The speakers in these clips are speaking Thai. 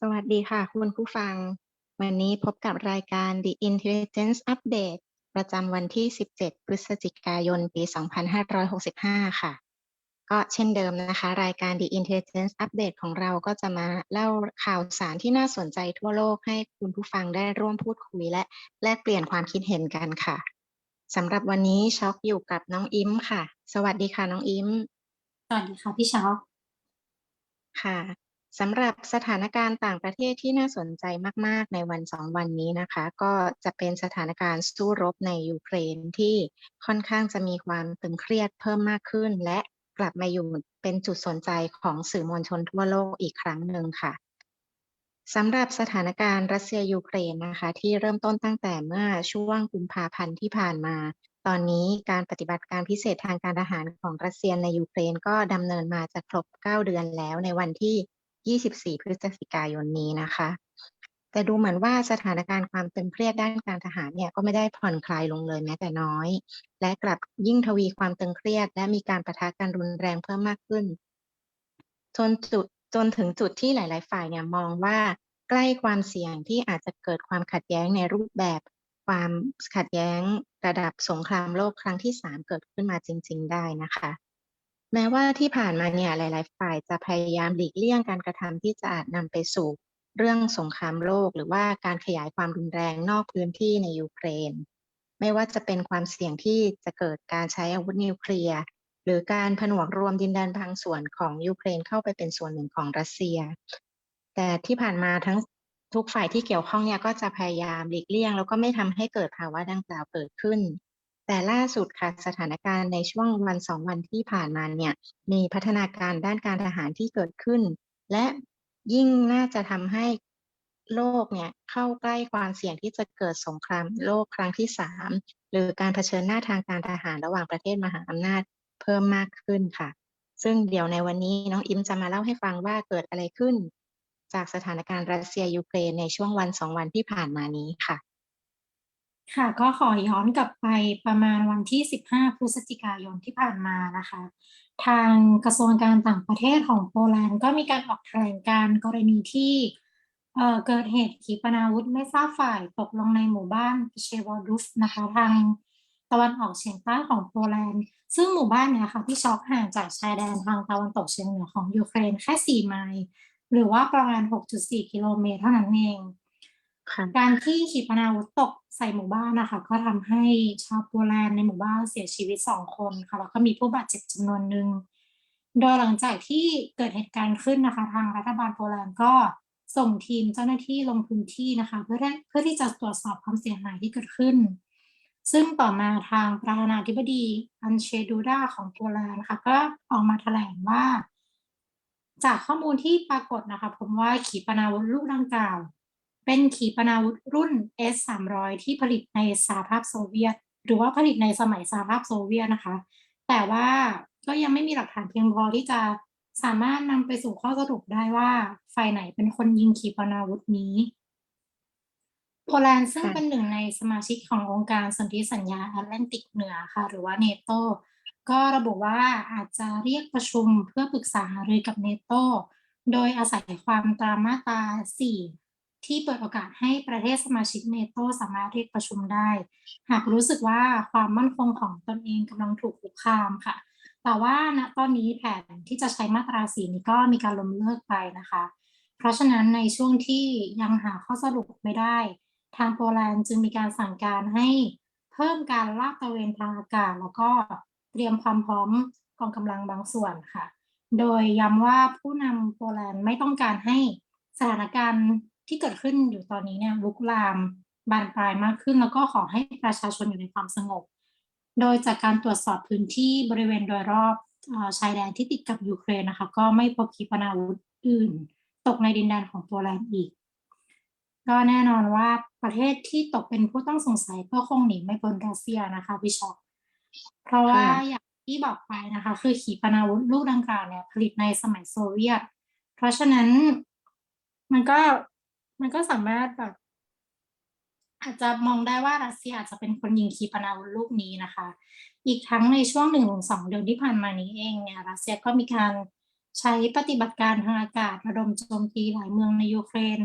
สวัสดีค่ะ คุณผู้ฟัง วันนี้พบกับรายการ The Intelligence Update ประจำวันที่ 17 พฤศจิกายน ปี 2565 ค่ะ ก็เช่นเดิมนะคะ รายการ The Intelligence Update ของเราก็จะมาเล่าข่าวสารที่น่าสนใจทั่วโลกให้คุณผู้ฟังได้ร่วมพูดคุยและแลกเปลี่ยนความคิดเห็นกันค่ะสำหรับวันนี้ช็อกอยู่กับน้องอิมค่ะ สวัสดีค่ะน้องอิมสวัสดีค่ะพี่ช็อกค่ะ สำหรับสถานการณ์ต่างประเทศที่น่าสนใจมาก ๆ ในวันสองวันนี้นะคะ ก็จะเป็นสถานการณ์สู้รบในยูเครนที่ค่อนข้างจะมีความตึงเครียดเพิ่มมากขึ้น และกลับมาอยู่เป็นจุดสนใจของสื่อมวลชนทั่วโลกอีกครั้งหนึ่งค่ะสำหรับสถานการณ์รัสเซียยูเครนนะคะ ที่เริ่มต้นตั้งแต่เมื่อช่วงกุมภาพันธ์ที่ผ่านมา ตอนนี้การปฏิบัติการพิเศษทางการทหารของรัสเซียในยูเครนก็ดำเนินมาจะครบ 9 เดือนแล้วในวันที่ 24 พฤศจิกายนนี้นะคะ แต่ดูเหมือนว่าสถานการณ์ความตึงเครียดด้านการทหารเนี่ยก็ไม่ได้ผ่อนคลายลงเลยแม้แต่น้อย และกลับยิ่งทวีความตึงเครียด และมีการประทะกันรุนแรงเพิ่มมากขึ้น จนจุดจนถึงจุดที่หลาย ๆ ฝ่ายเนี่ยมองว่าใกล้ความเสี่ยงที่อาจจะเกิดความขัดแย้งในรูปแบบความขัดแย้งระดับสงครามโลกครั้งที่ 3 เกิดขึ้นมาจริง ๆ ได้นะคะ แม้ว่าที่ผ่านมาเนี่ยหลาย ๆ ฝ่ายจะพยายามหลีกเลี่ยงการกระทำที่จะอาจนำไปสู่เรื่องสงครามโลก หรือว่าการขยายความรุนแรงนอกพื้นที่ในยูเครน ไม่ว่าจะเป็นความเสี่ยงที่จะเกิดการใช้อาวุธนิวเคลียร์หรือการผนวกรวมดินแดนบางส่วนของยูเครนเข้าไปเป็นส่วนหนึ่งของรัสเซีย แต่ที่ผ่านมาทั้งทุกฝ่ายที่เกี่ยวข้องเนี่ยก็จะพยายามหลีกเลี่ยง แล้วก็ไม่ทำให้เกิดภาวะดังกล่าวเกิดขึ้น แต่ล่าสุดค่ะสถานการณ์ในช่วงวันสองวันที่ผ่านมาเนี่ยมีพัฒนาการด้านการทหารที่เกิดขึ้น และยิ่งน่าจะทำให้โลกเนี่ยเข้าใกล้ความเสี่ยงที่จะเกิดสงครามโลกครั้งที่สามหรือการเผชิญหน้าทางการทหารระหว่างประเทศมหาอำนาจเพิ่มมากขึ้นค่ะ ซึ่งเดี๋ยวในวันนี้น้องอิมจะมาเล่าให้ฟังว่าเกิดอะไรขึ้น จากสถานการณ์รัสเซียยูเครนในช่วงวันสองวันที่ผ่านมานี้ค่ะ ค่ะ ก็ขอย้อนกลับไปประมาณวันที่ 15 พฤศจิกายนที่ผ่านมานะคะ ทางกระทรวงการต่างประเทศของโปแลนด์ก็มีการออกแถลงการณ์กรณีที่เอ่อเกิดเหตุขีปนาวุธไม่ทราบฝ่ายตกลงในหมู่บ้านเชวอดุสนะคะทางตะวันออกเฉียงใต้ของโปแลนด์ ซึ่งหมู่บ้านเนี่ยค่ะที่ช็อกห่างจากชายแดนทางตะวันตกเฉียงเหนือของยูเครนแค่ 4 ไมล์หรือว่าประมาณ 6.4 กิโลเมตรเท่านั้นเอง ค่ะ การที่ขีปนาวุธตกใส่หมู่บ้านนะคะ ก็ทำให้ชาวโปแลนด์ในหมู่บ้านเสียชีวิตสองคนค่ะแล้วก็มีผู้บาดเจ็บจำนวนหนึ่งโดยหลังจากที่เกิดเหตุการณ์ขึ้นนะคะ ทางรัฐบาลโปแลนด์ก็ส่งทีมเจ้าหน้าที่ลงพื้นที่นะคะ เพื่อได้เพื่อที่จะตรวจสอบความเสียหายที่เกิดขึ้น ซึ่งต่อมาทางประธานาธิบดีอันเชดูดาของโปแลนด์นะคะก็ออกมาแถลงว่า จากข้อมูลที่ปรากฏนะคะ ผมว่าขีปนาวุธลูกดังกล่าว เป็นขีปนาวุธรุ่น S-300 ที่ผลิตในสหภาพโซเวียต หรือว่าผลิตในสมัยสหภาพโซเวียตนะคะ แต่ว่าก็ยังไม่มีหลักฐานเพียงพอที่จะสามารถนำไปสู่ข้อสรุปได้ว่าฝ่ายไหนเป็นคนยิงขีปนาวุธนี้โปแลนด์ซึ่งเป็นหนึ่งในสมาชิกขององค์การสนธิสัญญาแอตแลนติกเหนือค่ะ หรือว่าเนโตก็ระบุว่าอาจจะเรียกประชุมเพื่อปรึกษาหารือกับเนโตโดยอาศัยความตามมาตรา4 ที่เปิดโอกาสให้ประเทศสมาชิกเนโตสามารถเรียกประชุมได้ หากรู้สึกว่าความมั่นคงของตนเองกำลังถูกคุกคามค่ะ แต่ว่าณตอนนี้แผนที่จะใช้มาตราสีนี้ก็มีการล้มเลิกไปนะคะ เพราะฉะนั้นในช่วงที่ยังหาข้อสรุปไม่ได้ ทางโปแลนด์จึงมีการสั่งการให้เพิ่มการลาดตระเวนทางอากาศ แล้วก็เตรียมความพร้อมกองกำลังบางส่วนค่ะ โดยย้ำว่าผู้นำโปแลนด์ไม่ต้องการให้สถานการณ์ ที่เกิดขึ้นอยู่ตอนนี้เนี่ยลุกลามบานปลายมากขึ้น แล้วก็ขอให้ประชาชนอยู่ในความสงบ โดยจากการตรวจสอบพื้นที่บริเวณโดยรอบเออชายแดนที่ติดกับยูเครนนะคะ ก็ไม่พบขีปนาวุธอื่น ตกในดินแดนของโปแลนด์อีก ก็แน่นอนว่าประเทศที่ตกเป็นผู้ต้องสงสัยก็คงหนีไม่พ้นรัสเซียนะคะพี่ช็อปเพราะว่าค่ะอย่างที่บอกไปนะคะ คือขีปนาวุธลูกดังกล่าวเนี่ยผลิตในสมัยโซเวียต เพราะฉะนั้นมันก็ มันก็สามารถแบบอาจจะมองได้ว่ารัสเซียอาจจะเป็นคนยิงขีปนาวุธลูกนี้นะคะ อีกทั้งในช่วงหนึ่งถึงสองเดือนที่ผ่านมานี้เองเนี่ยรัสเซียก็มีการใช้ปฏิบัติการทางอากาศระดมโจมตีหลายเมืองในยูเครน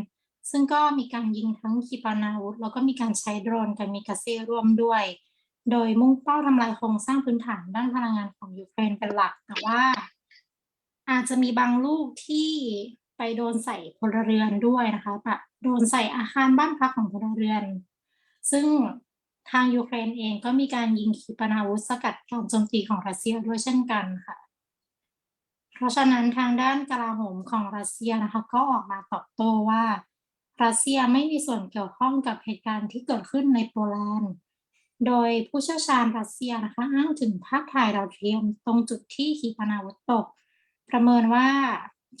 ซึ่งก็มีการยิงทั้งขีปนาวุธ แล้วก็มีการใช้โดรนกับมิกาเซร่วมด้วย โดยมุ่งเป้าทำลายโครงสร้างพื้นฐานด้านพลังงานของยูเครนเป็นหลัก แต่ว่า อาจจะมีบางลูกที่ ไปโดนใส่พลเรือนด้วยนะคะแบบโดนใส่อาคารบ้านพักของพลเรือน ซึ่งทางยูเครนเองก็มีการยิงขีปนาวุธสกัดการโจมตีของรัสเซียด้วยเช่นกันค่ะ เพราะฉะนั้นทางด้านกลาโหมของรัสเซียนะคะก็ออกมาตอบโต้ว่ารัสเซียไม่มีส่วนเกี่ยวข้องกับเหตุการณ์ที่เกิดขึ้นในโปแลนด์ โดยผู้เชี่ยวชาญรัสเซียนะคะอ้างถึงภาพถ่ายดาวเทียมตรงจุดที่ขีปนาวุธตก ประเมินว่า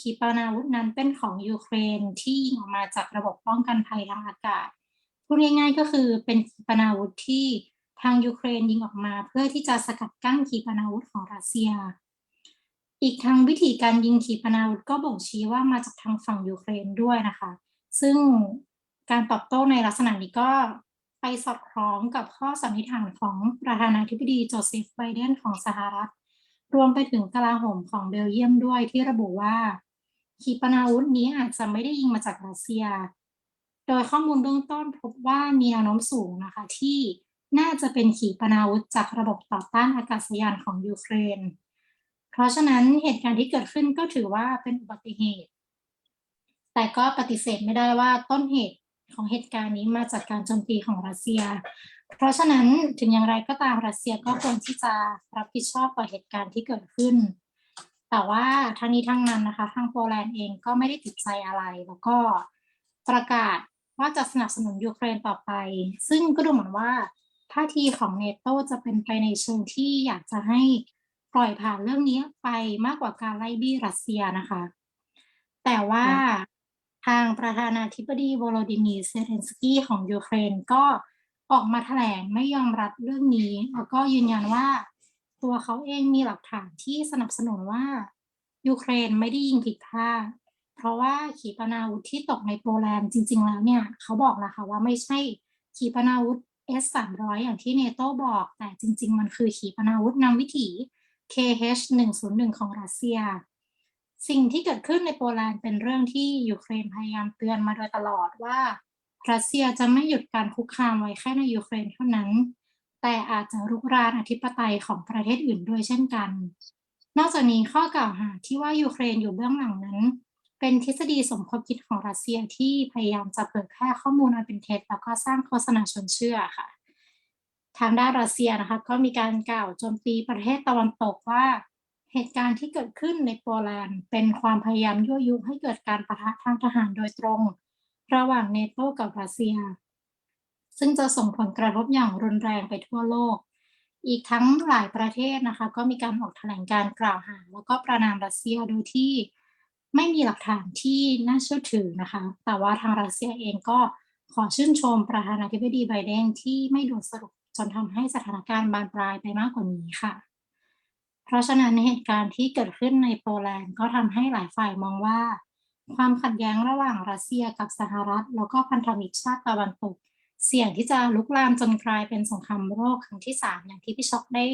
ขีปนาวุธนั้นเป็นของยูเครนที่ยิงออกมาจากระบบป้องกันภัยทางอากาศพูดง่ายๆก็คือเป็นขีปนาวุธที่ทางยูเครนยิงออกมา เพื่อที่จะสกัดกั้นขีปนาวุธของรัสเซีย อีกทั้งวิธีการยิงขีปนาวุธก็บ่งชี้ว่ามาจากทางฝั่งยูเครนด้วยนะคะ ซึ่งการตอบโต้ในลักษณะนี้ก็ไปสอดคล้องกับข้อสันนิษฐานของประธานาธิบดีโจเซฟไบเดนของสหรัฐ รวมไปถึงกลาโหมของเบลเยียมด้วยที่ระบุว่า ขีปนาวุธนี้อาจจะไม่ได้ยิงมาจากรัสเซีย โดยข้อมูลเบื้องต้นพบว่ามีแนวโน้มสูงนะคะที่น่าจะเป็นขีปนาวุธจากระบบต่อต้านอากาศยานของยูเครน เพราะฉะนั้นเหตุการณ์ที่เกิดขึ้นก็ถือว่าเป็นอุบัติเหตุ แต่ก็ปฏิเสธไม่ได้ว่าต้นเหตุของเหตุการณ์นี้มาจากการโจมตีของรัสเซีย เพราะฉะนั้นถึงอย่างไรก็ตามรัสเซียก็ควรที่จะรับผิดชอบต่อเหตุการณ์ที่เกิดขึ้น แต่ว่าทั้งนี้ทั้งนั้นนะคะ ทางโปแลนด์เองก็ไม่ได้ติดใจอะไร แล้วก็ประกาศว่าจะสนับสนุนยูเครนต่อไป ซึ่งก็ดูเหมือนว่าท่าทีของเนโตจะเป็นไปในเชิงที่อยากจะให้ปล่อยผ่านเรื่องนี้ไปมากกว่าการไล่บี้รัสเซียนะคะ แต่ว่าทางประธานาธิบดีโวโลดิมีร์เซเลนสกี้ของยูเครนก็ออกมาแถลงไม่ยอมรับเรื่องนี้ แล้วก็ยืนยันว่า ตัวเขาเองมีหลักฐานที่สนับสนุนว่า ยูเครนไม่ได้ยิงผิดพลาดเพราะว่าขีปนาวุธที่ตกในโปแลนด์จริง ๆ แล้วเนี่ยเขาบอกนะคะว่าไม่ใช่ขีปนาวุธ S 3 0 0 อย่างที่เนโตบอก แต่จริง ๆ มันคือขีปนาวุธนำวิถี KH 101 ของรัสเซีย สิ่งที่เกิดขึ้นในโปแลนด์เป็นเรื่องที่ยูเครนพยายามเตือนมาโดยตลอดว่ารัสเซียจะไม่หยุดการคุกคามไว้แค่ในยูเครนเท่านั้น แต่อาจจะรุกรานอธิปไตยของประเทศอื่นด้วยเช่นกัน นอกจากนี้ข้อกล่าวหาที่ว่ายูเครนอยู่เบื้องหลังนั้น เป็นทฤษฎีสมคบคิดของรัสเซียที่พยายามจะเผยแพร่ข้อมูลอันเป็นเท็จแล้วก็สร้างโฆษณาชวนเชื่อค่ะ ทางด้านรัสเซียนะคะก็มีการกล่าวโจมตีประเทศตะวันตกว่าเหตุการณ์ที่เกิดขึ้นในโปแลนด์เป็นความพยายามยั่วยุให้เกิดการประทะทางทหารโดยตรง ระหว่างเนโตกับรัสเซีย ซึ่งจะส่งผลกระทบอย่างรุนแรงไปทั่วโลก อีกทั้งหลายประเทศนะคะ ก็มีการออกแถลงการกล่าวหา แล้วก็ประนามรัสเซียโดยที่ไม่มีหลักฐานที่น่าเชื่อถือนะคะ แต่ว่าทางรัสเซียเองก็ขอชื่นชมประธานาธิบดีไบเดนที่ไม่ด่วนสรุปจนทำให้สถานการณ์บานปลายไปมากกว่านี้ค่ะ เพราะฉะนั้นเหตุการณ์ที่เกิดขึ้นในโปแลนด์ก็ทำให้หลายฝ่ายมองว่า ความขัดแย้งระหว่างรัสเซียกับสหรัฐ แล้วก็พันธมิตรชาติตะวันตก เสี่ยงที่จะลุกลามจนกลายเป็นสงครามโลกครั้งที่สามอย่างที่พี่ช็อกได้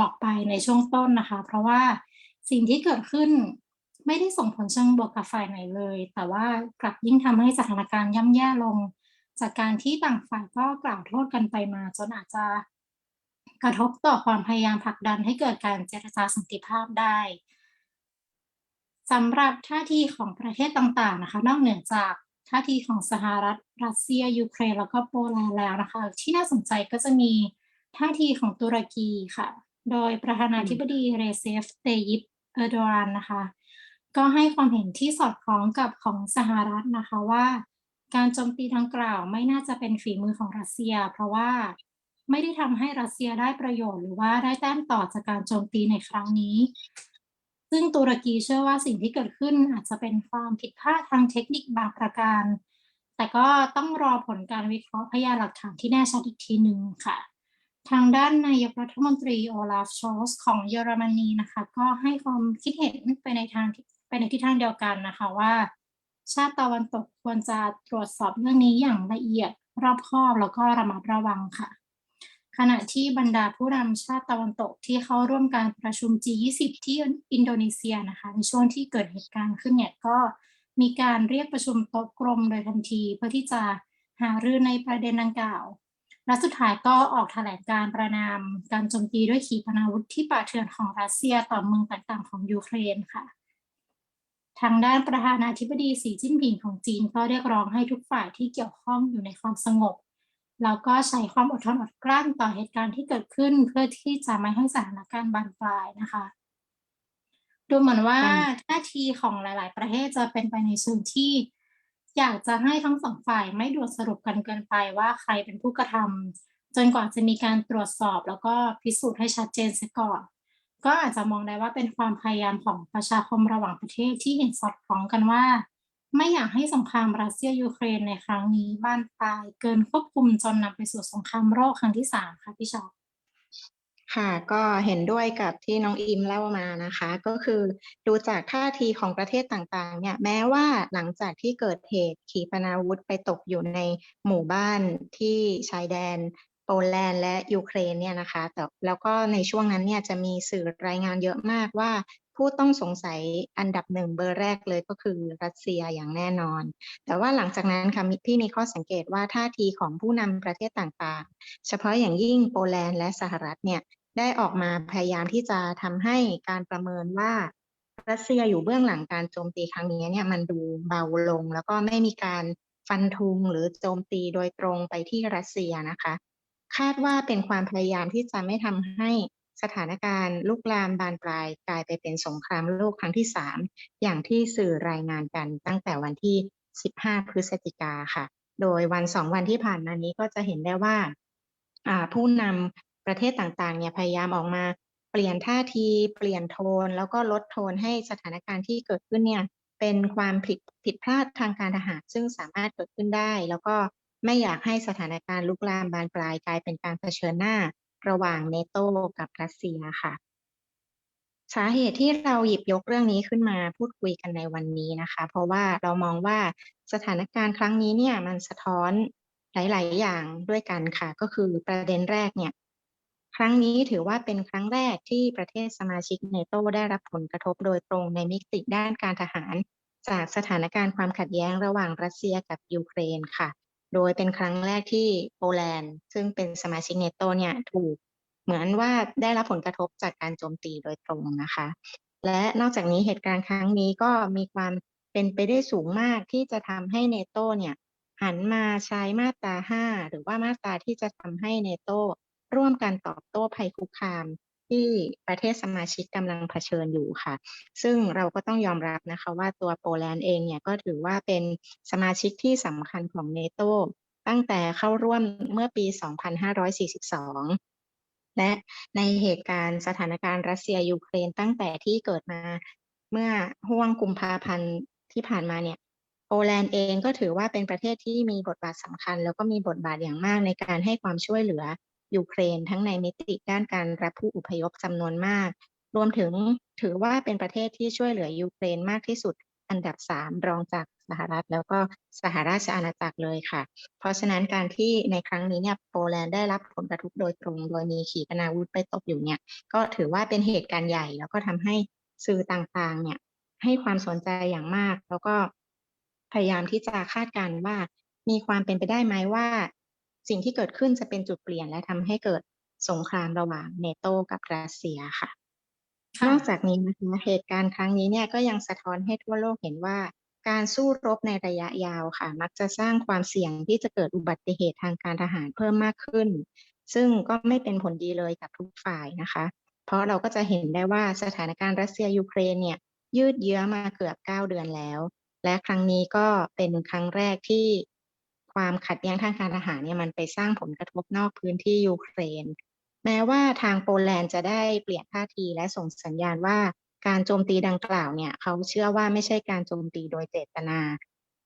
บอกไปในช่วงต้นนะคะ เพราะว่าสิ่งที่เกิดขึ้นไม่ได้ส่งผลเชิงบวกกับฝ่ายไหนเลย แต่ว่ากลับยิ่งทำให้สถานการณ์ย่ำแย่ลง จากการที่ต่างฝ่ายก็กล่าวโทษกันไปมา จนอาจจะกระทบต่อความพยายามผลักดันให้เกิดการเจรจาสันติภาพได้สำหรับท่าทีของประเทศต่างๆนะคะ นอกเหนือจาก ท่าทีของสหรัฐรัสเซีย ยูเครน แล้วก็โปแลนด์แล้วนะคะ ที่น่าสนใจก็จะมีท่าทีของตุรกีค่ะ โดยประธานาธิบดีเรเซฟเตยิปเออร์โดรานนะคะ ก็ให้ความเห็นที่สอดคล้องกับของสหรัฐนะคะว่า การโจมตีดังกล่าวไม่น่าจะเป็นฝีมือของรัสเซีย เพราะว่าไม่ได้ทำให้รัสเซียได้ประโยชน์หรือว่าได้แต้มต่อจากการโจมตีในครั้งนี้ ซึ่งตุรกีเชื่อว่าสิ่งที่เกิดขึ้นอาจจะเป็นความผิดพลาดทางเทคนิคบางประการ แต่ก็ต้องรอผลการวิเคราะห์พยานหลักฐานที่แน่ชัดอีกทีหนึ่งค่ะ ทางด้านนายกรัฐมนตรีโอลาฟชอลส์ของเยอรมนีนะคะ ก็ให้ความคิดเห็นไปในทางไปในทิศทางเดียวกันนะคะว่า ชาติตะวันตกควรจะตรวจสอบเรื่องนี้อย่างละเอียดรอบคอบแล้วก็ระมัดระวังค่ะ ขณะที่บรรดาผู้นำชาติตะวันตกที่เข้าร่วมการประชุม G20 ที่อินโดนีเซียนะคะในช่วงที่เกิดเหตุการณ์ขึ้นเนี่ยก็มีการเรียกประชุมโต๊ะกลมโดยทันที เพื่อที่จะหารือในประเด็นดังกล่าว และสุดท้ายก็ออกแถลงการประนามการโจมตีด้วยขีปนาวุธที่ป่าเถื่อนของรัสเซียต่อเมืองต่างๆของยูเครนค่ะ ทางด้านประธานาธิบดีสีจิ้นผิงของจีนก็เรียกร้องให้ทุกฝ่ายที่เกี่ยวข้องอยู่ในความสงบ แล้วก็ใช้ความอดทนอดกลั้นต่อเหตุการณ์ที่เกิดขึ้นเพื่อที่จะไม่ให้สถานการณ์บานปลายนะคะ ดูเหมือนว่าอืมท่าทีของหลาย ๆ ประเทศจะเป็นไปในเชิงที่ อยากจะให้ทั้งสองฝ่ายไม่ด่วนสรุปกันเกินไปว่าใครเป็นผู้กระทำจนกว่าจะมีการตรวจสอบแล้วก็พิสูจน์ให้ชัดเจนเสียก่อน ก็อาจจะมองได้ว่าเป็นความพยายามของประชาคมระหว่างประเทศที่เห็นสอดคล้องกันว่า ไม่อยากให้สงครามรัสเซียยูเครนในครั้งนี้บ้านปลายเกินควบคุมจนนำไปสู่สงครามโลกครั้งที่สามค่ะพี่ชอบค่ะก็เห็นด้วยกับที่น้องอิมเล่ามานะคะ ก็คือดูจากท่าทีของประเทศต่างๆเนี่ยแม้ว่าหลังจากที่เกิดเหตุขีปนาวุธไปตกอยู่ในหมู่บ้านที่ชายแดนโปแลนด์และยูเครนเนี่ยนะคะแต่แล้วก็ในช่วงนั้นเนี่ยจะมีสื่อรายงานเยอะมากว่า ผู้ต้องสงสัยอันดับหนึ่งเบอร์แรกเลยก็คือรัสเซียอย่างแน่นอน แต่ว่าหลังจากนั้นค่ะพี่มีข้อสังเกตว่าท่าทีของผู้นำประเทศต่างๆ เฉพาะอย่างยิ่งโปแลนด์และสหรัฐเนี่ยได้ออกมาพยายามที่จะทำให้การประเมินว่ารัสเซียอยู่เบื้องหลังการโจมตีครั้งนี้เนี่ยมันดูเบาลง แล้วก็ไม่มีการฟันธงหรือโจมตีโดยตรงไปที่รัสเซียนะคะ คาดว่าเป็นความพยายามที่จะไม่ทำให้ สถานการณ์ลุกลามบานปลายกลายไปเป็นสงครามโลกครั้งที่สามอย่างที่สื่อรายงานกันตั้งแต่วันที่ 15 พฤศจิกาค่ะ โดยวันสองวันที่ผ่านมานี้ก็จะเห็นได้ว่าอ่าผู้นำประเทศต่างๆเนี่ยพยายามออกมาเปลี่ยนท่าที เปลี่ยนโทน แล้วก็ลดโทนให้สถานการณ์ที่เกิดขึ้นเนี่ยเป็นความผิดผิดพลาดทางการทหารซึ่งสามารถเกิดขึ้นได้ แล้วก็ไม่อยากให้สถานการณ์ลุกลามบานปลายกลายเป็นการเผชิญหน้า ระหว่างเนโตกับรัสเซียค่ะ สาเหตุที่เราหยิบยกเรื่องนี้ขึ้นมาพูดคุยกันในวันนี้นะคะ เพราะว่าเรามองว่าสถานการณ์ครั้งนี้เนี่ยมันสะท้อนหลาย ๆ อย่างด้วยกันค่ะ ก็คือประเด็นแรกเนี่ยครั้งนี้ถือว่าเป็นครั้งแรกที่ประเทศสมาชิกเนโตได้รับผลกระทบโดยตรงในมิติด้านการทหาร จากสถานการณ์ความขัดแย้งระหว่างรัสเซียกับยูเครนค่ะ โดยเป็นครั้งแรกที่โปแลนด์ ซึ่งเป็นสมาชิกเนโตเนี่ยถูกเหมือนว่าได้รับผลกระทบจากการโจมตีโดยตรงนะคะ และนอกจากนี้เหตุการณ์ครั้งนี้ก็มีความเป็นไปได้สูงมากที่จะทำให้เนโตเนี่ยหันมาใช้มาตรา 5 หรือว่ามาตราที่จะทำให้เนโตร่วมกันตอบโต้ภัยคุกคาม ที่ประเทศสมาชิกกำลังเผชิญอยู่ค่ะ ซึ่งเราก็ต้องยอมรับนะคะว่าตัวโปแลนด์เองเนี่ยก็ถือว่าเป็นสมาชิกที่สำคัญของเนโตตั้งแต่เข้าร่วมเมื่อปี 2542และในเหตุการณ์สถานการณ์รัสเซียยูเครนตั้งแต่ที่เกิดมาเมื่อห่วงกุมภาพันธ์ที่ผ่านมาเนี่ยโปแลนด์เองก็ถือว่าเป็นประเทศที่มีบทบาทสำคัญ แล้วก็มีบทบาทอย่างมากในการให้ความช่วยเหลือ ยูเครน ทั้งในมิติด้านการรับผู้อพยพจำนวนมาก รวมถึงถือว่าเป็นประเทศที่ช่วยเหลือยูเครนมากที่สุดอันดับสามรองจากสหรัฐแล้วก็สหราชอาณาจักรเลยค่ะ เพราะฉะนั้นการที่ในครั้งนี้เนี่ยโปแลนด์ได้รับผลกระทบโดยตรง โดยมีขีปนาวุธไปตกอยู่เนี่ย ก็ถือว่าเป็นเหตุการณ์ใหญ่ แล้วก็ทำให้สื่อต่างๆ เนี่ยให้ความสนใจอย่างมาก แล้วก็พยายามที่จะคาดการณ์ว่ามีความเป็นไปได้ไหมว่า สิ่งที่เกิดขึ้นจะเป็นจุดเปลี่ยนและทำให้เกิดสงครามระหว่างเนโตกับรัสเซียค่ะค่ะ นอกจากนี้นะคะเหตุการณ์ครั้งนี้เนี่ยก็ยังสะท้อนให้ทั่วโลกเห็นว่า การสู้รบในระยะยาวค่ะ มักจะสร้างความเสี่ยงที่จะเกิดอุบัติเหตุทางการทหารเพิ่มมากขึ้น ซึ่งก็ไม่เป็นผลดีเลยกับทุกฝ่ายนะคะ เพราะเราก็จะเห็นได้ว่าสถานการณ์รัสเซียยูเครนเนี่ยยืดเยื้อมาเกือบ 9 เดือนแล้ว และครั้งนี้ก็เป็นครั้งแรกที่ ความขัดแย้งทางการทหารเนี่ยมันไปสร้างผลกระทบนอกพื้นที่ยูเครน แม้ว่าทางโปแลนด์จะได้เปลี่ยนท่าทีและส่งสัญญาณว่าการโจมตีดังกล่าวเนี่ยเขาเชื่อว่าไม่ใช่การโจมตีโดยเจตนา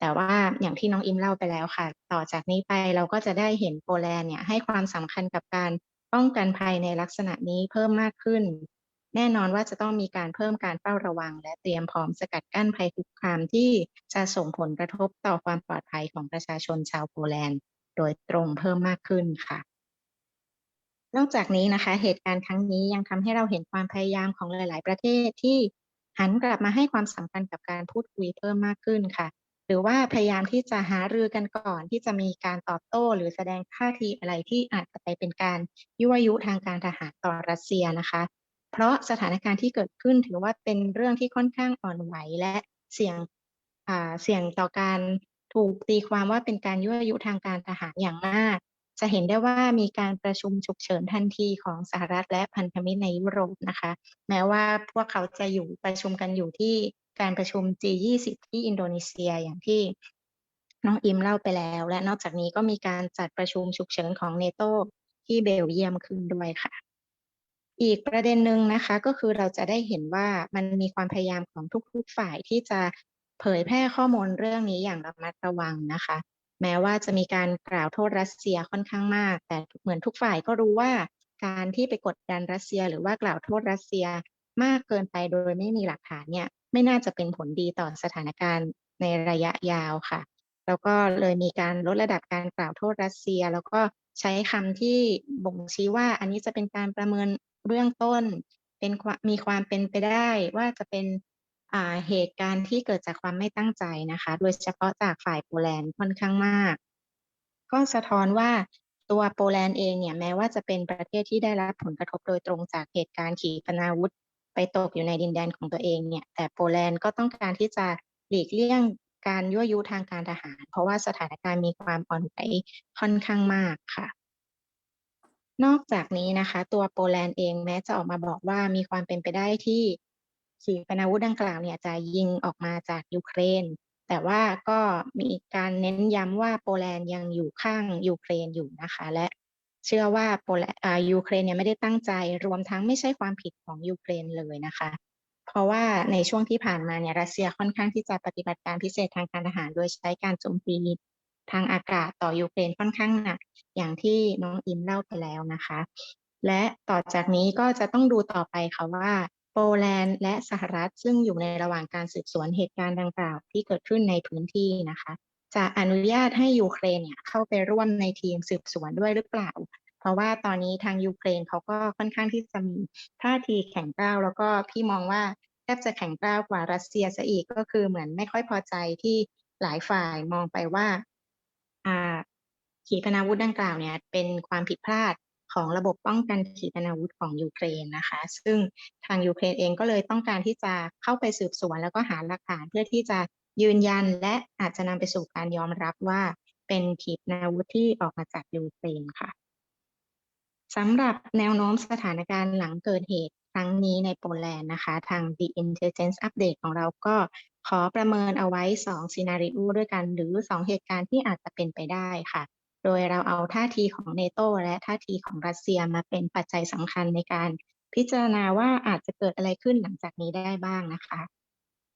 แต่ว่าอย่างที่น้องอิมเล่าไปแล้วค่ะ ต่อจากนี้ไปเราก็จะได้เห็นโปแลนด์เนี่ยให้ความสำคัญกับการป้องกันภัยในลักษณะนี้เพิ่มมากขึ้น แน่นอนว่าจะต้องมีการเพิ่มการเฝ้าระวัง และเตรียมพร้อมสกัดกั้นภัยคุกคามที่จะส่งผลกระทบต่อความปลอดภัยของประชาชนชาวโปแลนด์ โดยตรงเพิ่มมากขึ้นค่ะ นอกจากนี้นะคะ เหตุการณ์ครั้งนี้ยังทำให้เราเห็นความพยายามของหลาย ๆ ประเทศที่หันกลับมาให้ความสำคัญกับการพูดคุยเพิ่มมากขึ้นค่ะ หรือว่าพยายามที่จะหารือกันก่อนที่จะมีการตอบโต้หรือแสดงท่าทีอะไรที่อาจจะไปเป็นการยั่วยุทางการทหารต่อรัสเซียนะคะ เพราะสถานการณ์ที่เกิดขึ้นถือว่าเป็นเรื่องที่ค่อนข้างอ่อนไหวและเสี่ยงเสี่ยงต่อการถูกตีความว่าเป็นการยั่วยุทางการทหารอย่างมาก จะเห็นได้ว่ามีการประชุมฉุกเฉินทันทีของสหรัฐและพันธมิตรในยุโรปนะคะ แม้ว่าพวกเขาจะอยู่ประชุมกันอยู่ที่การประชุม G20 ที่อินโดนีเซียอย่างที่น้องอิมเล่าไปแล้ว และนอกจากนี้ก็มีการจัดประชุมฉุกเฉินของเนโตที่เบลเยียมขึ้นด้วยค่ะ อีกประเด็นหนึ่งนะคะก็คือเราจะได้เห็นว่ามันมีความพยายามของทุกๆฝ่ายที่จะเผยแพร่ข้อมูลเรื่องนี้อย่างระมัดระวังนะคะ แม้ว่าจะมีการกล่าวโทษรัสเซียค่อนข้างมาก แต่เหมือนทุกฝ่ายก็รู้ว่าการที่ไปกดดันรัสเซีย หรือว่ากล่าวโทษรัสเซียมากเกินไปโดยไม่มีหลักฐานเนี่ยไม่น่าจะเป็นผลดีต่อสถานการณ์ในระยะยาวค่ะ แล้วก็เลยมีการลดระดับการกล่าวโทษรัสเซีย แล้วก็ใช้คำที่บ่งชี้ว่าอันนี้จะเป็นการประเมิน เบื้องต้นเป็นมีความเป็นไปได้ว่าจะเป็นเหตุการณ์ที่เกิดจากความไม่ตั้งใจนะคะ โดยเฉพาะจากฝ่ายโปแลนด์ค่อนข้างมาก ก็สะท้อนว่าตัวโปแลนด์เองเนี่ยแม้ว่าจะเป็นประเทศที่ได้รับผลกระทบโดยตรงจากเหตุการณ์ขีปนาวุธ ไปตกอยู่ในดินแดนของตัวเองเนี่ย แต่โปแลนด์ก็ต้องการที่จะหลีกเลี่ยงการยั่วยุทางการทหาร เพราะว่าสถานการณ์มีความอ่อนไหวค่อนข้างมากค่ะ นอกจากนี้นะคะ ตัวโปแลนด์เองแม้จะออกมาบอกว่ามีความเป็นไปได้ที่ขีปนาวุธดังกล่าวเนี่ยจะยิงออกมาจากยูเครน แต่ว่าก็มีการเน้นย้ำว่าโปแลนด์ยังอยู่ข้างยูเครนอยู่นะคะ และเชื่อว่าโปแลนด์อ่ายูเครนเนี่ยไม่ได้ตั้งใจรวมทั้งไม่ใช่ความผิดของยูเครนเลยนะคะ เพราะว่าในช่วงที่ผ่านมาเนี่ยรัสเซียค่อนข้างที่จะปฏิบัติการพิเศษทางการทหาร โดยใช้การโจมตี ทางอากาศต่อยูเครนค่อนข้างหนัก อย่างที่น้องอิมเล่าไปแล้วนะคะ และต่อจากนี้ก็จะต้องดูต่อไปค่ะว่าโปแลนด์และสหรัฐซึ่งอยู่ในระหว่างการสืบสวนเหตุการณ์ดังกล่าวที่เกิดขึ้นในพื้นที่นะคะ จะอนุญาตให้ยูเครนเนี่ยเข้าไปร่วมในทีมสืบสวนด้วยหรือเปล่า เพราะว่าตอนนี้ทางยูเครนเขาก็ค่อนข้างที่จะมีท่าทีแข็งกร้าวแล้วก็พี่มองว่าแทบจะแข็งกร้าวกว่ารัสเซียซะอีกก็คือเหมือนไม่ค่อยพอใจที่หลายฝ่ายมองไปว่า อ่า ขีปนาวุธดังกล่าวเนี่ย เป็นความผิดพลาดของระบบป้องกันขีปนาวุธของยูเครนนะคะ ซึ่งทางยูเครนเองก็เลยต้องการที่จะเข้าไปสืบสวน แล้วก็หาหลักฐานเพื่อที่จะยืนยันและอาจจะนำไปสู่การยอมรับว่าเป็นขีปนาวุธที่ออกมาจากยูเครนค่ะสำหรับแนวโน้มสถานการณ์หลังเกิดเหตุครั้งนี้ในโปแลนด์นะคะ ทาง The Intelligence Update ของเราก็ขอประเมินเอาไว้ 2 ซีนารีโอด้วยกัน หรือ 2 เหตุการณ์ที่อาจจะเป็นไปได้ค่ะ โดยเราเอาท่าทีของเนโตและท่าทีของรัสเซียมาเป็นปัจจัยสำคัญในการพิจารณาว่าอาจจะเกิดอะไรขึ้นหลังจากนี้ได้บ้างนะคะ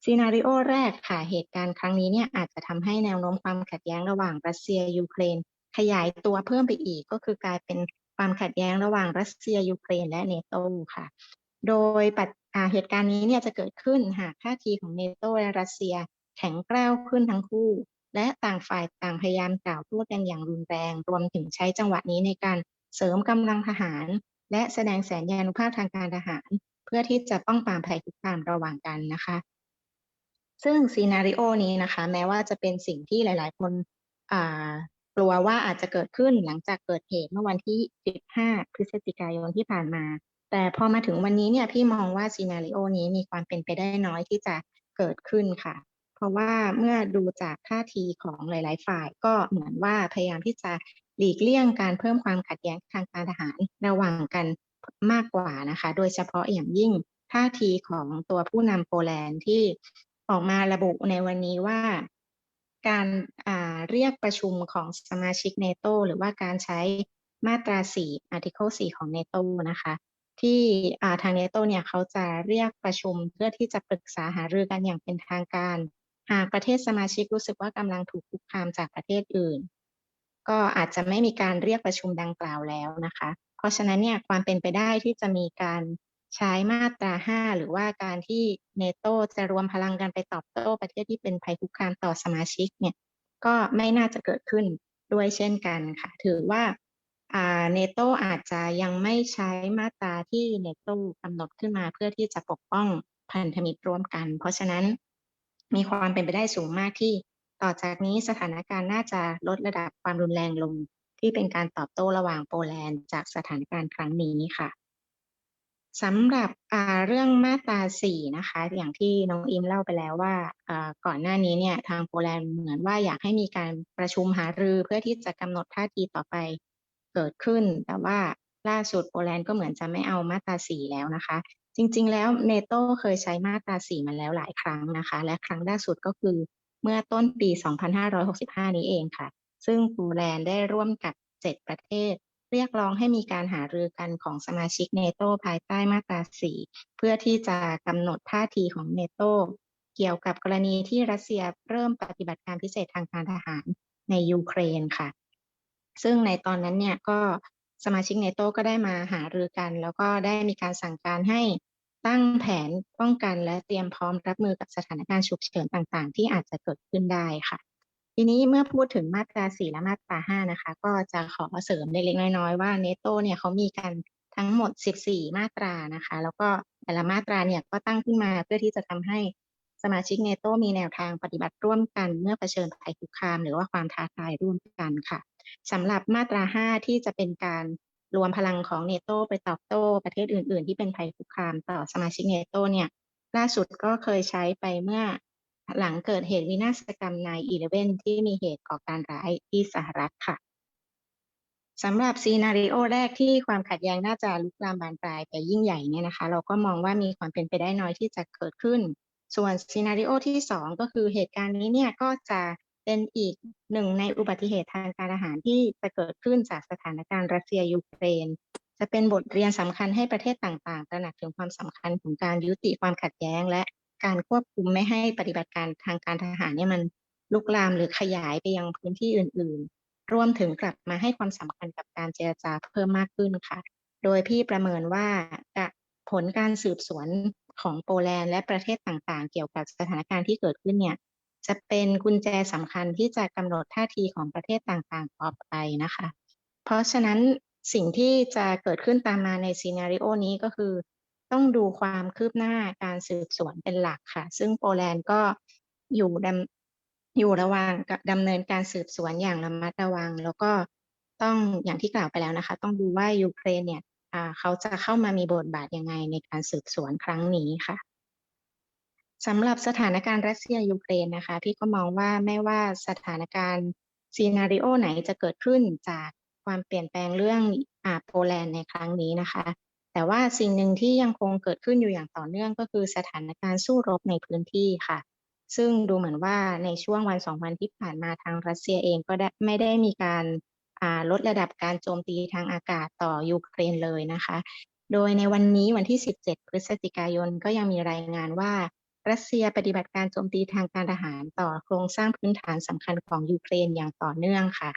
ซีนารีโอแรกค่ะ เหตุการณ์ครั้งนี้เนี่ยอาจจะทำให้แนวโน้มความขัดแย้งระหว่างรัสเซียยูเครน ขยายตัวเพิ่มไปอีกก็คือกลายเป็นความขัดแย้งระหว่างรัสเซียยูเครนและเนโตค่ะ โดยปัจ เหตุการณ์นี้เนี่ยจะเกิดขึ้นหากท่าทีของเนโตและรัสเซียแข็งกร้าวขึ้นทั้งคู่ และต่างฝ่ายต่างพยายามกล่าวโทษกันอย่างรุนแรง รวมถึงใช้จังหวะนี้ในการเสริมกำลังทหาร และแสดงแสนยานุภาพทางการทหาร เพื่อที่จะป้องปรามภัยคุกคามระหว่างกันนะคะ ซึ่งซีนารีโอนี้นะคะ แม้ว่าจะเป็นสิ่งที่หลาย ๆ คนกลัวว่าอาจจะเกิดขึ้นหลังจากเกิดเหตุเมื่อวันที่ 15 พฤศจิกายนที่ผ่านมา แต่พอมาถึงวันนี้เนี่ยพี่มองว่าซีนารีโอนี้มีความเป็นไปได้น้อยที่จะเกิดขึ้นค่ะ เพราะว่าเมื่อดูจากท่าทีของหลาย ๆ ฝ่ายก็เหมือนว่าพยายามที่จะหลีกเลี่ยงการเพิ่มความขัดแย้งทางการทหารระหว่างกันมากกว่านะคะ โดยเฉพาะอย่างยิ่งท่าทีของตัวผู้นำโปแลนด์ที่ออกมาระบุในวันนี้ว่าการเรียกประชุมของสมาชิกเนโตหรือว่าการใช้มาตรา 4 Article 4 ของเนโตนะคะ ที่ทางเนโตเนี่ยเขาจะเรียกประชุมเพื่อที่จะปรึกษาหารือกันอย่างเป็นทางการ หากประเทศสมาชิกรู้สึกว่ากำลังถูกคุกคามจากประเทศอื่น ก็อาจจะไม่มีการเรียกประชุมดังกล่าวแล้วนะคะ เพราะฉะนั้นเนี่ยความเป็นไปได้ที่จะมีการใช้มาตรา 5 หรือว่าการที่เนโตจะรวมพลังกันไปตอบโต้ประเทศที่เป็นภัยคุกคามต่อสมาชิกเนี่ยก็ไม่น่าจะเกิดขึ้นด้วยเช่นกันค่ะ ถือว่าอ่า เนโตอาจจะยังไม่ใช้มาตราที่เนโตกำหนดขึ้นมาเพื่อที่จะปกป้องพันธมิตรร่วมกัน เพราะฉะนั้นมีความเป็นไปได้สูงมากที่ต่อจากนี้สถานการณ์น่าจะลดระดับความรุนแรงลง ที่เป็นการตอบโต้ระหว่างโปแลนด์จากสถานการณ์ครั้งนี้ค่ะสำหรับเรื่องมาตราสี่นะคะ อย่างที่น้องอิมเล่าไปแล้วว่าอ่าก่อนหน้านี้เนี่ยทางโปแลนด์เหมือนว่าอยากให้มีการประชุมหารือเพื่อที่จะกำหนดท่าทีต่อไป เกิดขึ้น แต่ว่าล่าสุดโปแลนด์ก็เหมือนจะไม่เอามาตราสี่แล้วนะคะ จริง ๆ แล้วเนโตเคยใช้มาตราสี่มาแล้วหลายครั้งนะคะ และครั้งล่าสุดก็คือเมื่อต้นปี 2565 นี้เองค่ะ ซึ่งโปแลนด์ได้ร่วมกับ 7 ประเทศ เรียกร้องให้มีการหารือกันของสมาชิกเนโตภายใต้มาตรา4เพื่อที่จะกำหนดท่าทีของเนโตเกี่ยวกับกรณีที่รัสเซียเริ่มปฏิบัติการพิเศษทางการทหารในยูเครนค่ะ ซึ่งในตอนนั้นเนี่ยก็สมาชิกเนโตก็ได้มาหารือกัน แล้วก็ได้มีการสั่งการให้ตั้งแผนป้องกันและเตรียมพร้อมรับมือกับสถานการณ์ฉุกเฉินต่างๆ ที่อาจจะเกิดขึ้นได้ค่ะ ทีนี้เมื่อพูดถึงมาตรา4และมาตรา5นะคะ ก็จะขอเสริมเล็กๆน้อยๆว่าเนโตเนี่ยเขามีกันทั้งหมด 14 มาตรานะคะ แล้วก็แต่ละมาตราเนี่ยก็ตั้งขึ้นมาเพื่อที่จะทำให้ สมาชิกเนโตมีแนวทางปฏิบัติร่วมกัน เมื่อเผชิญภัยคุกคาม หรือว่าความท้าทายร่วมกันค่ะสำหรับมาตรา 5 ที่จะเป็นการรวมพลังของเนโตไปตอบโต้ประเทศอื่น ๆ ที่เป็นภัยคุกคามต่อสมาชิกเนโตเนี่ยล่าสุดก็เคยใช้ไปเมื่อหลังเกิดเหตุวินาศกรรมใน11ที่มีเหตุก่อการร้ายที่สหรัฐค่ะสำหรับซีนารีโอแรกที่ความขัดแย้งน่าจะลุกลามบานปลายไปยิ่งใหญ่เนี่ยนะคะ เราก็มองว่ามีความเป็นไปได้น้อยที่จะเกิดขึ้น ส่วนซีนารีโอที่สองก็คือเหตุการณ์นี้เนี่ยก็จะเป็นอีกหนึ่งในอุบัติเหตุทางการอาหารที่จะเกิดขึ้นจากสถานการณ์รัสเซียยูเครน จะเป็นบทเรียนสำคัญให้ประเทศต่างๆ ตระหนักถึงความสำคัญของการยุติความขัดแย้ง และการควบคุมไม่ให้ปฏิบัติการทางการทหารเนี่ยมันลุกลามหรือขยายไปยังพื้นที่อื่นๆ รวมถึงกลับมาให้ความสำคัญกับการเจรจาเพิ่มมากขึ้นค่ะ โดยพี่ประเมินว่าผลการสืบสวน ของโปแลนด์และประเทศต่างๆ เกี่ยวกับสถานการณ์ที่เกิดขึ้นเนี่ยจะเป็นกุญแจสำคัญที่จะกำหนดท่าทีของประเทศต่างๆ ต่อไปนะคะ เพราะฉะนั้นสิ่งที่จะเกิดขึ้นตามมาในซีนารีโอนี้ก็คือ ต้องดูความคืบหน้าการสืบสวนเป็นหลักค่ะ ซึ่งโปแลนด์ก็อยู่ดำอยู่ระหว่างดำเนินการสืบสวนอย่างระมัดระวัง แล้วก็ต้องอย่างที่กล่าวไปแล้วนะคะ ต้องดูว่ายูเครนเนี่ย เขาจะเข้ามามีบทบาทยังไงในการสืบสวนครั้งนี้ค่ะสำหรับสถานการณ์รัสเซียยูเครนนะคะพี่ก็มองว่าไม่ว่าสถานการณ์ซีนารีโอไหนจะเกิดขึ้นจากความเปลี่ยนแปลงเรื่องอาโปแลนด์ในครั้งนี้นะคะ แต่ว่าสิ่งหนึ่งที่ยังคงเกิดขึ้นอยู่อย่างต่อเนื่องก็คือสถานการณ์สู้รบในพื้นที่ค่ะ ซึ่งดูเหมือนว่าในช่วงวันสองวันที่ผ่านมาทางรัสเซียเองก็ได้ไม่ได้มีการ ลดระดับการโจมตีทางอากาศต่อยูเครนเลยนะคะ โดยในวันนี้วันที่ 17 พฤศจิกายนก็ยังมีรายงานว่า รัสเซียปฏิบัติการโจมตีทางการทหารต่อโครงสร้างพื้นฐานสำคัญของยูเครนอย่างต่อเนื่องค่ะ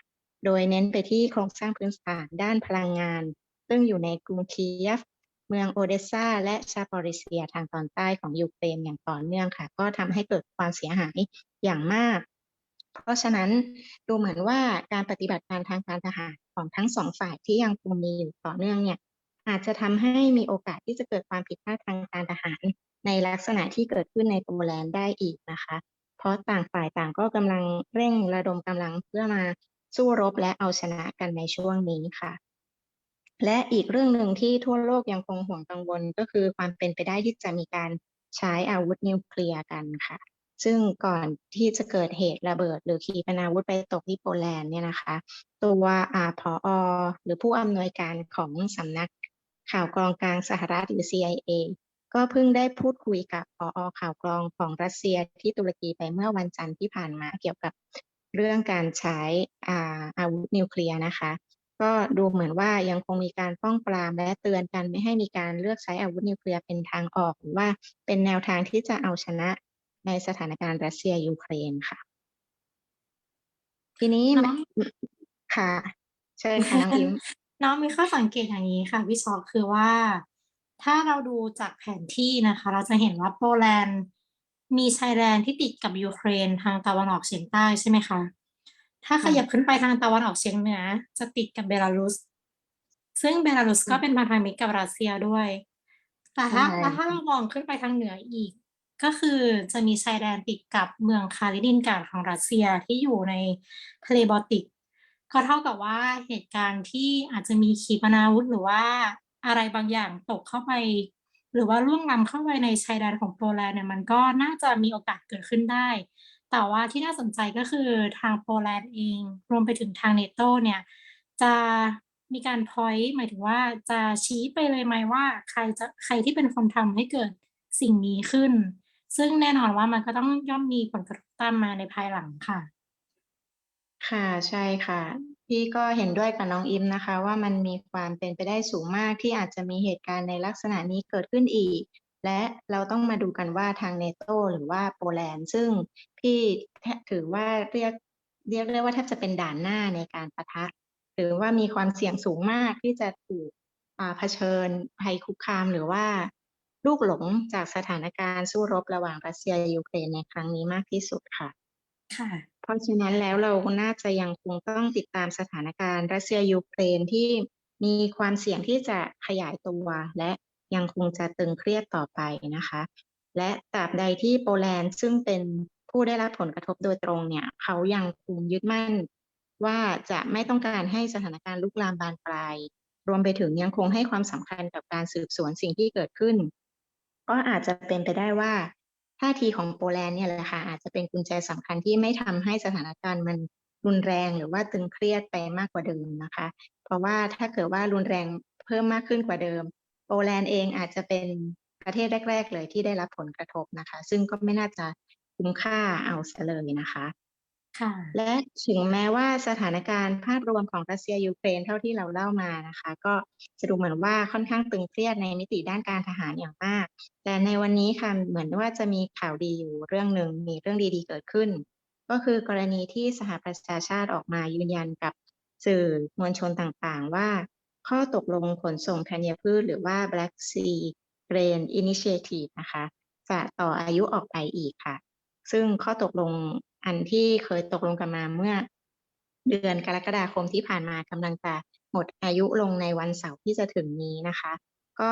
โดยเน้นไปที่โครงสร้างพื้นฐานด้านพลังงาน ซึ่งอยู่ในกรุงเคียฟเมืองโอเดสซาและชาปอริเซียทางตอนใต้ของยูเครนอย่างต่อเนื่องค่ะ ก็ทำให้เกิดความเสียหายอย่างมาก เพราะฉะนั้นดูเหมือนว่าการปฏิบัติการทางการทหารของทั้งสองฝ่ายที่ยังคงมีอยู่ต่อเนื่องเนี่ยอาจจะทำให้มีโอกาสที่จะเกิดความผิดพลาดทางการทหาร ในลักษณะที่เกิดขึ้นในโปแลนด์ได้อีกนะคะ เพราะต่างฝ่ายต่างก็กำลังเร่งระดมกำลังเพื่อมาสู้รบและเอาชนะกันในช่วงนี้ค่ะ และอีกเรื่องหนึ่งที่ทั่วโลกยังคงห่วงกังวลก็คือความเป็นไปได้ที่จะมีการใช้อาวุธนิวเคลียร์กันค่ะ ซึ่งก่อนที่จะเกิดเหตุระเบิด หรือขีปนาวุธไปตกที่โปแลนด์เนี่ยนะคะ ตัวอาพออหรือผู้อำนวยการของสำนักข่าวกรองกลางสหรัฐหรือ CIA ก็เพิ่งได้พูดคุยกับพออข่าวกรองของรัสเซียที่ตุรกีไปเมื่อวันจันทร์ที่ผ่านมาเกี่ยวกับเรื่องการใช้อาอาวุธนิวเคลียร์นะคะ ก็ดูเหมือนว่ายังคงมีการป้องปรามและเตือนกันไม่ให้มีการเลือกใช้อาวุธนิวเคลียร์เป็นทางออกหรือว่าเป็นแนวทางที่จะเอาชนะ ในสถานการณ์รัสเซียยูเครนค่ะ ทีนี้น้องค่ะเชิญค่ะน้องอิมน้องมีข้อสังเกตอย่างนี้ค่ะพี่ชอกคือว่า ถ้าเราดูจากแผนที่นะคะ เราจะเห็นว่าโปแลนด์มีชายแดนที่ติดกับยูเครนทางตะวันออกเฉียงใต้ใช่ไหมคะ ถ้าขยับขึ้นไปทางตะวันออกเฉียงเหนือ จะติดกับเบลารุส ซึ่งเบลารุสอืมก็เป็นพันธมิตรกับรัสเซียด้วย แต่ถ้าใช่แล้วถ้าเรามองขึ้นไปทางเหนืออีก ก็คือจะมีชายแดนติดกับเมืองคาลินินกราดของรัสเซียที่อยู่ในทะเลบอลติก ก็เท่ากับว่าเหตุการณ์ที่อาจจะมีขีปนาวุธหรือว่าอะไรบางอย่างตกเข้าไป หรือว่าล่วงล้ำเข้าไปในชายแดนของโปแลนด์เนี่ยมันก็น่าจะมีโอกาสเกิดขึ้นได้ แต่ว่าที่น่าสนใจก็คือทางโปแลนด์เอง รวมไปถึงทางเนโตเนี่ยจะมีการ point หมายถึงว่าจะชี้ไปเลยไหมว่าใครจะใครที่เป็นคนทำให้เกิดสิ่งนี้ขึ้น ซึ่งแน่นอนว่ามันก็ต้องย่อมมีผลกระทบตามมาในภายหลังค่ะ ค่ะใช่ค่ะ พี่ก็เห็นด้วยกับน้องอิมนะคะ ว่ามันมีความเป็นไปได้สูงมากที่อาจจะมีเหตุการณ์ในลักษณะนี้เกิดขึ้นอีก และเราต้องมาดูกันว่าทางเนโตหรือว่าโปแลนด์ ซึ่งพี่แทถือว่าเรียกเรียกได้ว่าแทบจะเป็นด่านหน้าในการปะทะ หรือว่ามีความเสี่ยงสูงมากที่จะถูกอ่าเผชิญภัยคุกคามหรือว่า ลูกหลงจากสถานการณ์สู้รบระหว่างรัสเซียยูเครนในครั้งนี้มากที่สุดค่ะ ค่ะ เพราะฉะนั้นแล้วเราน่าจะยังคงต้องติดตามสถานการณ์รัสเซียยูเครนที่มีความเสี่ยงที่จะขยายตัวและยังคงจะตึงเครียดต่อไปนะคะ และตราบใดที่โปแลนด์ซึ่งเป็นผู้ได้รับผลกระทบโดยตรงเนี่ย เขายังคงยึดมั่น ว่าจะไม่ต้องการให้สถานการณ์ลุกลามบานปลาย รวมไปถึงยังคงให้ความสำคัญกับการสืบสวนสิ่งที่เกิดขึ้น ก็อาจจะเป็นไปได้ว่าท่าทีของโปแลนด์เนี่ยแหละค่ะอาจจะเป็นกุญแจสำคัญที่ไม่ทำให้สถานการณ์มันรุนแรงหรือว่าตึงเครียดไปมากกว่าเดิมนะคะ เพราะว่าถ้าเกิดว่ารุนแรงเพิ่มมากขึ้นกว่าเดิม โปแลนด์เองอาจจะเป็นประเทศแรก ๆ เลยที่ได้รับผลกระทบนะคะ ซึ่งก็ไม่น่าจะคุ้มค่าเอาซะเลยนะคะ ค่ะ และถึงแม้ว่าสถานการณ์ภาพรวมของรัสเซียยูเครนเท่าที่เราเล่ามานะคะ ก็จะดูเหมือนว่าค่อนข้างตึงเครียดในมิติด้านการทหารอย่างมาก แต่ในวันนี้ค่ะเหมือนว่าจะมีข่าวดีอยู่เรื่องหนึ่งมีเรื่องดีๆเกิดขึ้น ก็คือกรณีที่สหประชาชาติออกมายืนยันกับสื่อมวลชนต่างๆ ว่า ข้อตกลงขนส่งธัญพืชหรือว่า Black Sea Grain Initiative นะคะ จะต่ออายุออกไปอีกค่ะ ซึ่งข้อตกลง อันที่เคยตกลงกันมาเมื่อ เดือนกรกฎาคมที่ผ่านมากำลังจะหมดอายุลงในวันเสาร์ที่จะถึงนี้นะคะ ก็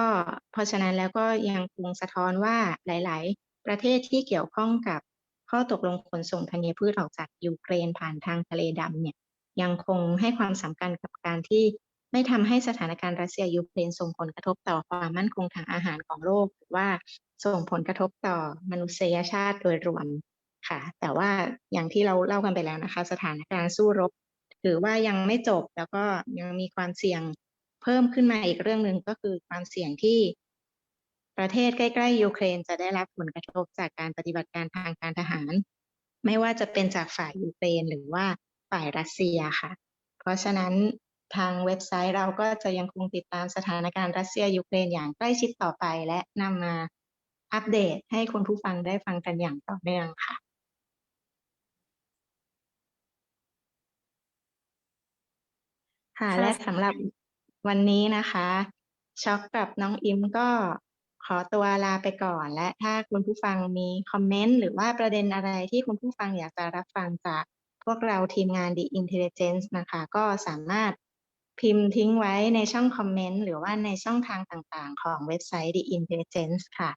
เพราะฉะนั้นแล้วก็ยังคงสะท้อนว่าหลาย ๆ ประเทศที่เกี่ยวข้องกับข้อตกลงขนส่งธัญพืชออกจากยูเครนผ่านทางทะเลดำเนี่ยยังคงให้ความสำคัญกับการที่ไม่ทำให้สถานการณ์รัสเซียยูเครนส่งผลกระทบต่อความมั่นคงทางอาหารของโลกหรือว่าส่งผลกระทบต่อมนุษยชาติโดยรวม ค่ะ แต่ว่าอย่างที่เราเล่ากันไปแล้วนะคะ สถานการณ์สู้รบถือว่ายังไม่จบแล้วก็ยังมีความเสี่ยงเพิ่มขึ้นมาอีกเรื่องหนึ่งก็คือความเสี่ยงที่ประเทศใกล้ๆยูเครนจะได้รับผลกระทบจากการปฏิบัติการทางการทหาร ไม่ว่าจะเป็นจากฝ่ายยูเครนหรือว่าฝ่ายรัสเซียค่ะ เพราะฉะนั้นทางเว็บไซต์เราก็จะยังคงติดตามสถานการณ์รัสเซียยูเครนอย่างใกล้ชิดต่อไป และนำมาอัปเดตให้คุณผู้ฟังได้ฟังกันอย่างต่อเนื่องค่ะ ค่ะ ค่ะ และสำหรับวันนี้นะคะ ช็อกกับน้องอิมก็ขอตัวลาไปก่อน และถ้าคุณผู้ฟังมีคอมเมนต์หรือว่าประเด็นอะไรที่คุณผู้ฟังอยากจะรับฟังจากพวกเราทีมงาน The Intelligence นะคะ ก็สามารถพิมพ์ทิ้งไว้ในช่องคอมเมนต์หรือว่าในช่องทางต่างๆ ของเว็บไซต์ The Intelligence ค่ะ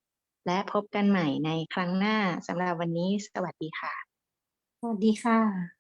และพบกันใหม่ในครั้งหน้าสำหรับวันนี้สวัสดีค่ะ สวัสดีค่ะ